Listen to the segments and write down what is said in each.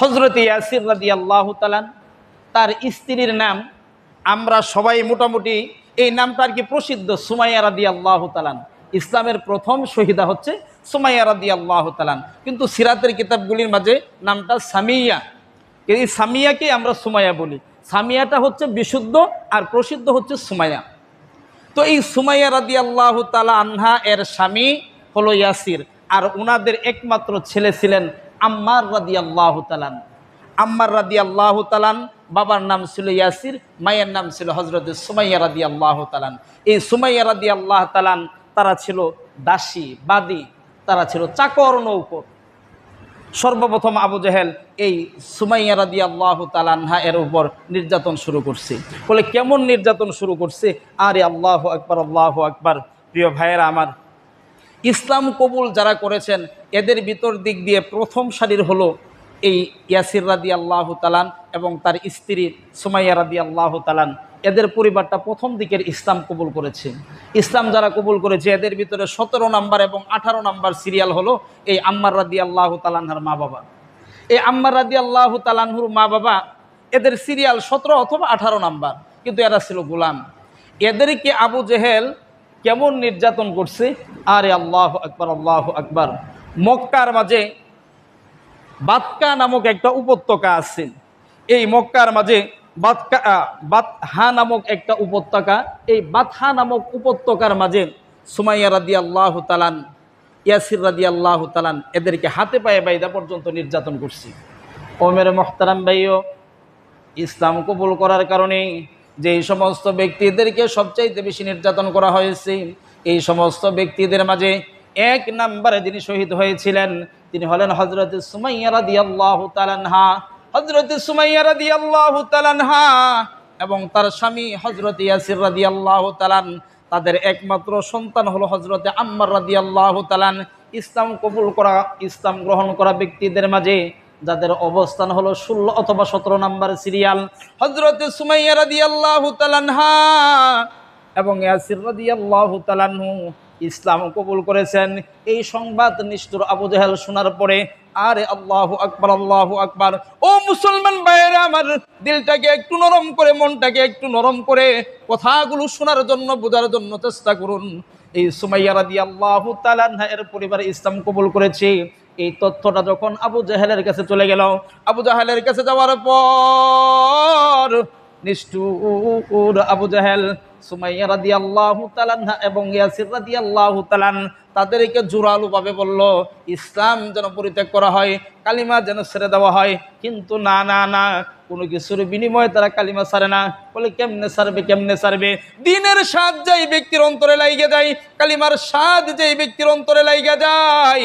হজরত ইয়াসির রাদি আল্লাহ তালান তার স্ত্রীর নাম, আমরা সবাই মোটামুটি এই নামটা আর কি প্রসিদ্ধ, সুমাইয়া রাদি আল্লাহ তালান ইসলামের প্রথম শহীদা হচ্ছে সুমাইয়া রাদি আল্লাহ তালান কিন্তু সিরাতের কিতাবগুলির মাঝে নামটা সামিয়া। এই সামিয়াকে আমরা সুমাইয়া বলি। সামিয়াটা হচ্ছে বিশুদ্ধ আর প্রসিদ্ধ হচ্ছে সুমাইয়া। তো এই সুমাইয়া রাদি আল্লাহ তালা আনহা এর স্বামী হলো ইয়াসির। আর ওনাদের একমাত্র ছেলে ছিলেন আম্মার রাদি আল্লাহ তালান আম্মার রাদি আল্লাহ তালান বাবার নাম ছিল ইয়াসির, মায়ের নাম ছিল হজরত সুমাইয়া রাদি আল্লাহ তালান এই সুমাইয়া রাদি আল্লাহ তালান তারা ছিল দাসী, বাদী, তারা ছিল চাকর নৌকর। সর্বপ্রথম আবু জেহেল এই সুমাইয়া রাদি আল্লাহ তালানহা এর উপর নির্যাতন শুরু করছে। বলে, কেমন নির্যাতন শুরু করছে? আরে আল্লাহ আকবার আল্লাহ আকবার। প্রিয় ভাইয়েরা আমার, ইসলাম কবুল যারা করেছেন এদের ভিতর দিক দিয়ে প্রথম সারির হলো এই ইয়াসির রাদি আল্লাহ তালান এবং তার স্ত্রী সুমাইয়া রাদি আল্লাহ তালান এদের পরিবারটা প্রথম দিকের ইসলাম কবুল করেছে। ইসলাম যারা কবুল করেছে, এদের ভিতরে সতেরো নাম্বার এবং আঠারো নাম্বার সিরিয়াল হলো এই আম্মার রাদি আল্লাহ তালানহার মা বাবা এই আম্মার রাদি আল্লাহ তালানহুর মা বাবা এদের সিরিয়াল সতেরো অথবা আঠারো নাম্বার, কিন্তু এরা ছিল গোলাম। এদেরকে আবু জেহেল কেমন নির্যাতন করছে? আরে আল্লাহ আকবর, আল্লাহ আকবার। মক্কার মাঝে বাতকা নামক একটা উপত্যকা আছে। এই মক্কার মাঝে বাতকা বাতহা নামক একটা উপত্যকা। এই বাতহা নামক উপত্যকার মাঝে সুমাইয়া রাদি আল্লাহ তালান ইয়াসির রাদি আল্লাহ তালান এদেরকে হাতে পায়ে বাইদা পর্যন্ত নির্যাতন করছি। ওমের মোহতারাম ভাইও, ইসলাম কবুল করার কারণে যে সমস্ত ব্যক্তিদেরকে সবচাইতে বেশি নির্যাতন করা হয়েছে, এই সমস্ত ব্যক্তিদের মাঝে এক নম্বরে যিনি শহীদ হয়েছিলেন, তিনি হলেন হজরত সুমাইয়া রাদি আল্লাহ তালানহা হজরত সুমাইয়া রাদি আল্লাহ তালানহা এবং তার স্বামী হজরত ইয়াসির রাদি আল্লাহ তালান তাদের একমাত্র সন্তান হলো হজরতে আম্মার রাদি আল্লাহ তালান ইসলাম কবুল করা, ইসলাম গ্রহণ করা ব্যক্তিদের মাঝে যাদের অবস্থান হলো ষোলো অথবা সতেরো নম্বর সিরিয়াল হজরত সুমাইয়া রাদি আল্লাহ তালানহা এবং ইয়াসির রাদি আল্লাহ তালানহু ইসলাম কবুল করেছেন। এই সংবাদ নিষ্ঠুর আবু জাহেল শোনার পরে, আরে আল্লাহ আকবার আল্লাহ আকবার। ও মুসলমান ভাইয়েরা, আমার দিলটাকে একটু নরম করে, মনটাকে একটু নরম করে কথাগুলো শোনার জন্য, বোঝার জন্য চেষ্টা করুন। এই সুমাইয়া রাদি আল্লাহ তালানহা এর পরিবার ইসলাম কবুল করেছে। এই তথ্যটা যখন আবু জাহেলের কাছে চলে গেল। আবু জাহেলের কাছে যাওয়ার পর নিষ্ঠুর আবু জাহেল, সুমাইয়া রাদি আল্লাহ তালান্না এবং ইয়াসির রাদি আল্লাহ তালান তাদেরকে জোরালোভাবে বলল, ইসলাম যেন পরিত্যাগ করা হয়, কালিমা যেন ছেড়ে দেওয়া হয়, কিন্তু না না না, কোনো কিছুর বিনিময়ে তারা কালিমা সারে না। বলে, কেমনে ছাড়বে কেমনে ছাড়বে? দিনের স্বাদ যেই ব্যক্তির অন্তরে লাইগে যায় কালিমার স্বাদ যেই ব্যক্তির অন্তরে লাইগে যায়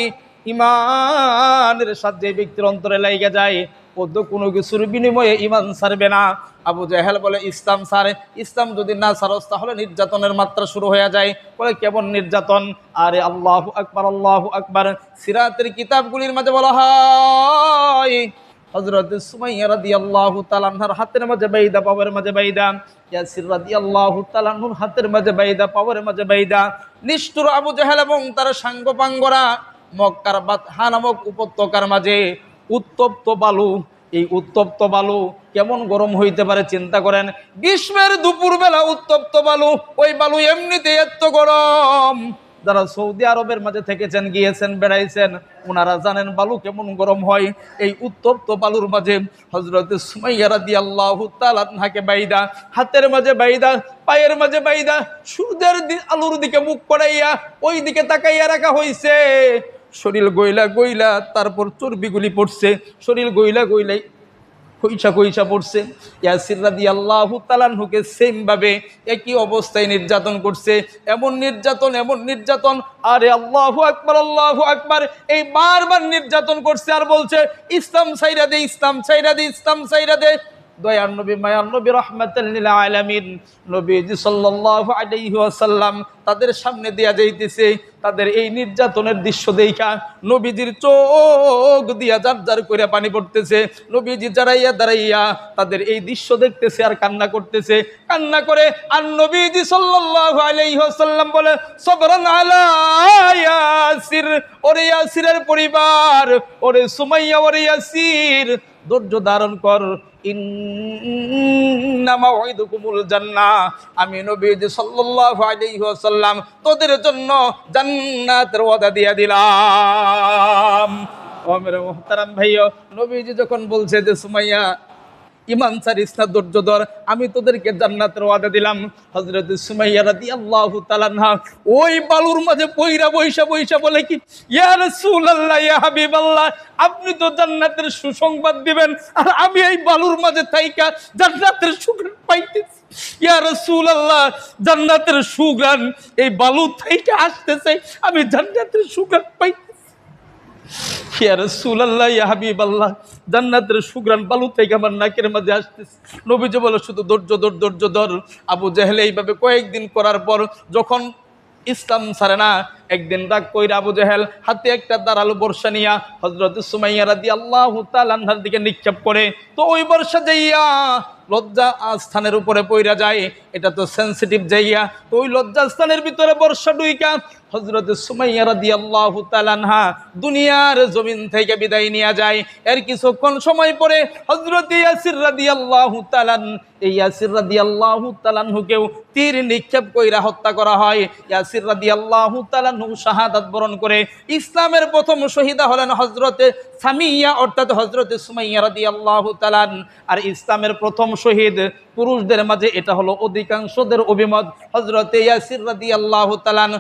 ইমানের স্বাদ যেই ব্যক্তির অন্তরে লাইগে যায় তো কোনো কিছুর বিনিময়ে ইমান ছাড়বে না। আবু জাহেল বলে, ইসলাম সারে ইসলাম যদি না সারস তাহলে নির্যাতনের মাত্রা শুরু হয়ে যায়। বলে, কেমন নির্যাতন? আরে আল্লাহ আকবার আল্লাহ আকবার। সিরাতের কিতাবগুলির মাঝে বলা হয় হজরত তাআলার হাতের মাঝে মাঝে তাআলার হাতের মাঝে মাঝে নিষ্ঠুর আবু জাহেল এবং তার সাঙ্গপাঙ্গরা মক্কার বাতহা নামক উপত্যকার মাঝে উত্তপ্ত বালু। এই উত্তপ্ত বালু কেমন গরম হইতে পারে চিন্তা করেন? গ্রীষ্মের দুপুরবেলা উত্তপ্ত বালু, ওই বালু এমনিতে এত গরম। যারা সৌদি আরবের মাঝে থেকেছেন, গিয়েছেন, বেড়াইছেন ওনারা জানেন বালু কেমন গরম হয়। এই উত্তপ্ত বালুর মাঝে হজরত সুমাইয়ারা দি আল্লাহ তালাকে বাইদা, হাতের মাঝে বাইদা, পায়ের মাঝে বাইদা, সূর্যের আলুর দিকে মুখ করাইয়া ওই দিকে তাকাইয়া রাখা হইছে। শরীর গইলা গইলা, তারপর চর্বিগুলি পড়ছে, শরীর গইলা গইলাই কইসা কইসা পড়ছে। ইয়াসির রাদি আল্লাহ তালানহুকে সেম ভাবে একই অবস্থায় নির্যাতন করছে। এমন নির্যাতন এমন নির্যাতন, আরে আল্লাহ আকবার আল্লাহ আকবার, এই বারবার নির্যাতন করছে আর বলছে, ইসলাম সাইরা দে, ইসলাম সাইরা দে, ইসলাম সাইরা দে। দয়ার নবী নবী নবীজি তাদের সামনে দেয়া যাইতেছে, তাদের এই নির্যাতনের দৃশ্য দেখা নবীজির চোখ দিয়া যার যার করে পানি পড়তেছে। নবীজি দাঁড়াইয়া দাঁড়াইয়া তাদের এই দৃশ্য দেখতেছে আর কান্না করতেছে। কান্না করে আর নবীজি ওয়াসাল্লাম বলে, সবরান আলা ইয়াসির, ওরে ইয়াসিরের পরিবার, ওরে সুমাইয়া, ওরে ইয়াসির ধৈর্য ধারণ কর। আমি নবীজি সাল্লাম তোদের জন্য জান্নাতের ওয়াদা দিয়ে দিলাম। ও মেরে মোহতারাম নবীজি যখন বলছে যে সুমাইয়া ইমান সারিস না আমি তোদেরকে জান্নাতের ওয়াদা দিলাম। হযরত সুমাইয়া রাদিয়াল্লাহু তাআলা আনহা, ওই বালুর মাঝে পইরা বইসা বইসা বলে কি, ইয়া রাসূলুল্লাহ, ইয়া হাবিবাল্লাহ, আপনি তো জান্নাতের সুসংবাদ দিবেন, আর আমি এই বালুর মাঝে থাইকা জান্নাতের সুগ্রাণ পাইতেছি। ইয়া রাসূলুল্লাহ, জান্নাতের সুগান এই বালু থাইকা আসতেছে, আমি জান্নাতের সুগ্রাণ পাইতেছি। ইয়া রাসূলুল্লাহ, ইয়া হাবিবাল্লাহ, জান্নাতের সুগ্রান বালু থেকে আমার নাকের মাঝে আসতেছে। নবীজি বলে, শুধু ধৈর্য ধর ধৈর্য ধর। আবু জাহেল এইভাবে কয়েকদিন করার পর যখন ইসলাম ছাড়ে না একদিন রাগ কইরা আবু জাহেল হাতে একটা দাঁড়াল বর্ষা নিয়া হজরত সুমাইয়া রাদি আল্লাহ তালান্ধার দিকে নিক্ষেপ করে। তো ওই বর্ষা যাইয়া লজ্জা স্থানের উপরে পইরা যায়। এটা তো সেন্সিটিভ যাইয়া। তো ওই লজ্জা স্থানের ভিতরে বর্ষা ডুইকা হজরত সুমাইয়া রাদি আল্লাহ তালানহা দুনিয়ার জমিন থেকে বিদায় নিয়ে যায়। এর কিছুক্ষণ সময় পরে হজরত ইয়াসির রাদি আল্লাহ তালান এই ইয়াসির রাদি আল্লাহ তালানহুকেও তীর নিক্ষেপ কইরা হত্যা করা হয়। ইয়াসির রাদি আল্লাহ শাহাদাত বরণ করে ইসলামের প্রথম শহীদা হলেন হজরতে সামিয়া, অর্থাৎ হজরতে সুমাইয়া রাদি আল্লাহ তালান আর ইসলামের প্রথম শহীদ পুরুষদের মাঝে এটা হলো অধিকাংশদের অভিমত। হজরতে ইয়াসির রাদি আল্লাহ তালান